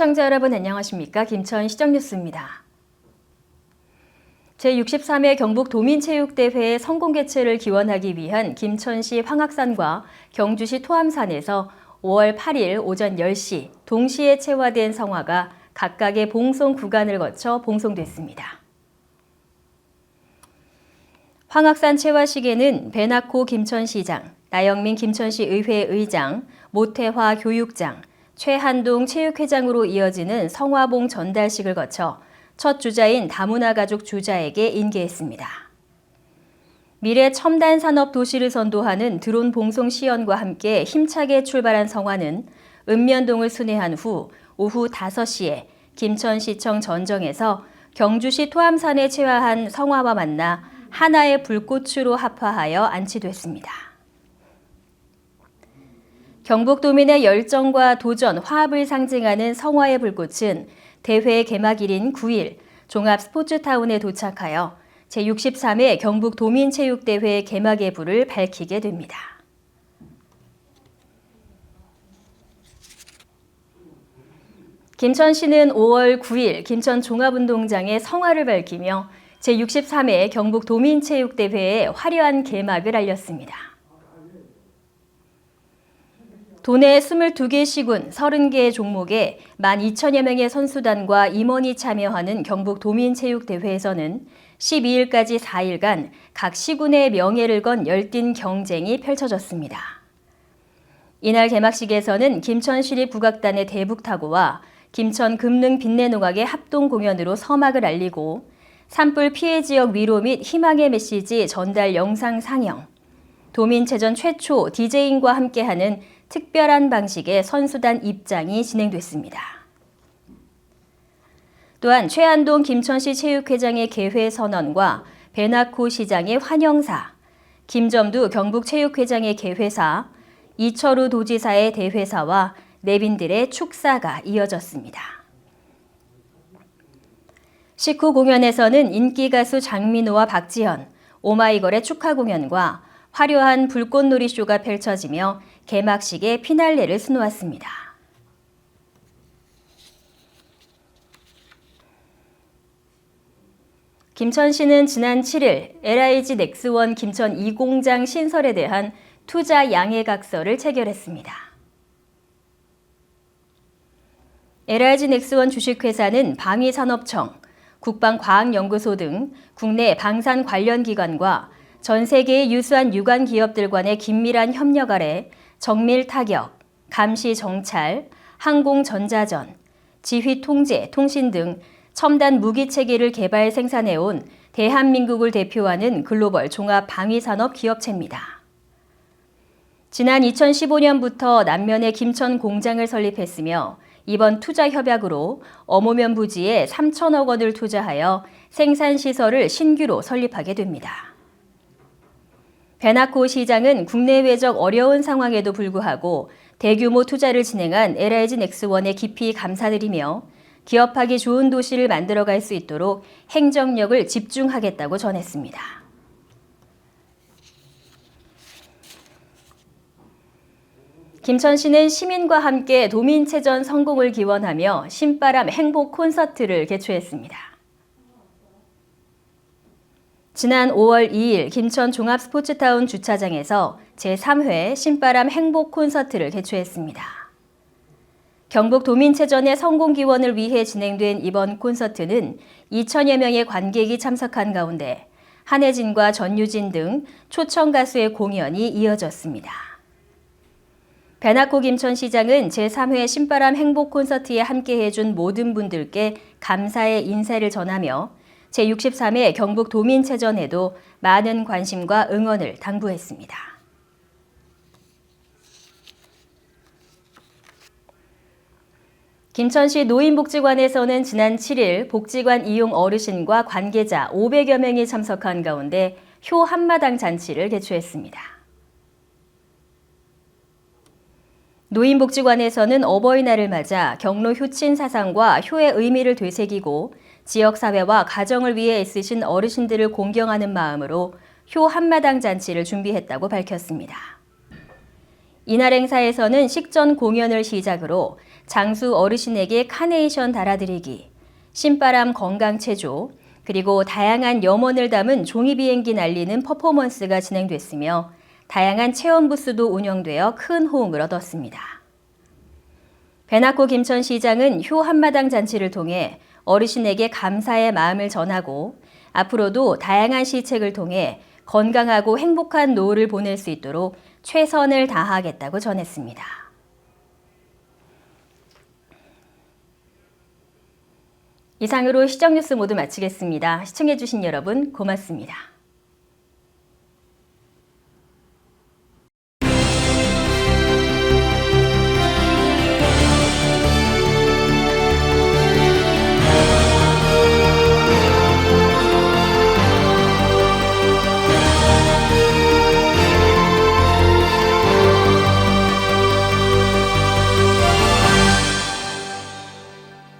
시청자 여러분 안녕하십니까? 김천 시정뉴스입니다. 제63회 경북 도민체육대회 성공 개최를 기원하기 위한 김천시 황학산과 경주시 토암산에서 5월 8일 오전 10시 동시에 채화된 성화가 각각의 봉송 구간을 거쳐 봉송됐습니다. 황학산 채화식에는 배낙호 김천시장, 나영민 김천시 의회 의장, 모태화 교육장, 최한동 체육회장으로 이어지는 성화봉 전달식을 거쳐 첫 주자인 다문화 가족 주자에게 인계했습니다. 미래 첨단 산업 도시를 선도하는 드론 봉송 시연과 함께 힘차게 출발한 성화는 읍면동을 순회한 후 오후 5시에 김천시청 전정에서 경주시 토암산에 채화한 성화와 만나 하나의 불꽃으로 합화하여 안치됐습니다. 경북도민의 열정과 도전, 화합을 상징하는 성화의 불꽃은 대회 개막일인 9일 종합 스포츠타운에 도착하여 제63회 경북도민체육대회 개막의 불을 밝히게 됩니다. 김천 시는 5월 9일 김천 종합운동장에 성화를 밝히며 제63회 경북도민체육대회의 화려한 개막을 알렸습니다. 도내 22개 시군 30개 종목에 12,000여 명의 선수단과 임원이 참여하는 경북 도민체육대회에서는 12일까지 4일간 각 시군의 명예를 건 열띤 경쟁이 펼쳐졌습니다. 이날 개막식에서는 김천시립 국악단의 대북타고와 김천 금능 빛내노각의 합동 공연으로 서막을 알리고 산불 피해 지역 위로 및 희망의 메시지 전달 영상 상영, 도민체전 최초 DJ인과 함께하는 특별한 방식의 선수단 입장이 진행됐습니다. 또한 최한동 김천시 체육회장의 개회 선언과 배낙호 시장의 환영사, 김점두 경북체육회장의 개회사, 이철우 도지사의 대회사와 내빈들의 축사가 이어졌습니다. 식후 공연에서는 인기 가수 장민호와 박지현, 오마이걸의 축하 공연과 화려한 불꽃놀이 쇼가 펼쳐지며 개막식의 피날레를 수놓았습니다. 김천 시는 지난 7일 LIG 넥스원 김천 2공장 신설에 대한 투자 양해 각서를 체결했습니다. LIG 넥스원 주식회사는 방위산업청, 국방과학연구소 등 국내 방산 관련 기관과 전 세계의 유수한 유관 기업들 간의 긴밀한 협력 아래 정밀 타격, 감시 정찰, 항공 전자전, 지휘 통제, 통신 등 첨단 무기 체계를 개발 생산해 온 대한민국을 대표하는 글로벌 종합 방위산업 기업체입니다. 지난 2015년부터 남면에 김천 공장을 설립했으며 이번 투자 협약으로 어모면 부지에 3천억 원을 투자하여 생산 시설을 신규로 설립하게 됩니다. 베나코 시장은 국내외적 어려운 상황에도 불구하고 대규모 투자를 진행한 LIG 넥스원에 깊이 감사드리며 기업하기 좋은 도시를 만들어갈 수 있도록 행정력을 집중하겠다고 전했습니다. 김천시는 시민과 함께 도민체전 성공을 기원하며 신바람 행복 콘서트를 개최했습니다. 지난 5월 2일 김천 종합스포츠타운 주차장에서 제3회 신바람 행복 콘서트를 개최했습니다. 경북 도민체전의 성공 기원을 위해 진행된 이번 콘서트는 2천여 명의 관객이 참석한 가운데 한혜진과 전유진 등 초청 가수의 공연이 이어졌습니다. 배나코 김천시장은 제3회 신바람 행복 콘서트에 함께해준 모든 분들께 감사의 인사를 전하며 제63회 경북 도민체전에도 많은 관심과 응원을 당부했습니다. 김천시 노인복지관에서는 지난 7일 복지관 이용 어르신과 관계자 500여 명이 참석한 가운데 효 한마당 잔치를 개최했습니다. 노인복지관에서는 어버이날을 맞아 경로 효친 사상과 효의 의미를 되새기고 지역사회와 가정을 위해 애쓰신 어르신들을 공경하는 마음으로 효 한마당 잔치를 준비했다고 밝혔습니다. 이날 행사에서는 식전 공연을 시작으로 장수 어르신에게 카네이션 달아드리기, 신바람 건강 체조, 그리고 다양한 염원을 담은 종이 비행기 날리는 퍼포먼스가 진행됐으며 다양한 체험 부스도 운영되어 큰 호응을 얻었습니다. 배낙고 김천 시장은 효 한마당 잔치를 통해 어르신에게 감사의 마음을 전하고 앞으로도 다양한 시책을 통해 건강하고 행복한 노후를 보낼 수 있도록 최선을 다하겠다고 전했습니다. 이상으로 시정뉴스 모두 마치겠습니다. 시청해주신 여러분 고맙습니다.